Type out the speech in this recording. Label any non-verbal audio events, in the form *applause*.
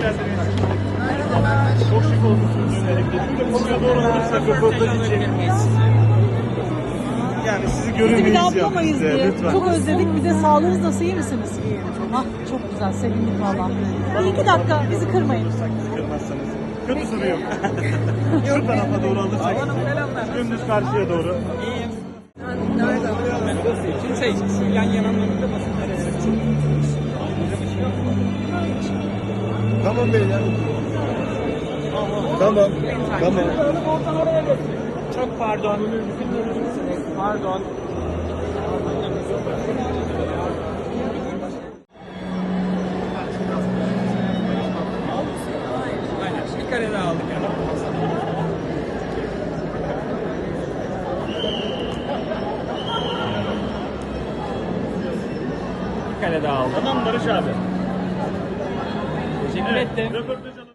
geldiniz. Çok şık olmuşsunuz özellikle. Şöyle doğru olursak röportaj için. Yani sizi göremeyiz ya. ablamayız diye. Lütfen. Çok özledik. Bir de sağlığınız nasıl? iyi misiniz? İyiyim. Ah çok güzel. Sevindim valla. Bir iki dakika bizi kırmayın. Bizi kırmazsanız. Kötü soru yok. *laughs* Şu tarafa doğru alırsak. Dümdüz karşıya doğru. İyiyim. Nereden? Kimse hiç yan yana mı? Tamam beyler. Tamam. Tamam. Çok pardon. Pardon. Bir kare daha aldık. Bir kare daha aldım. Tamam Barış abi. Este.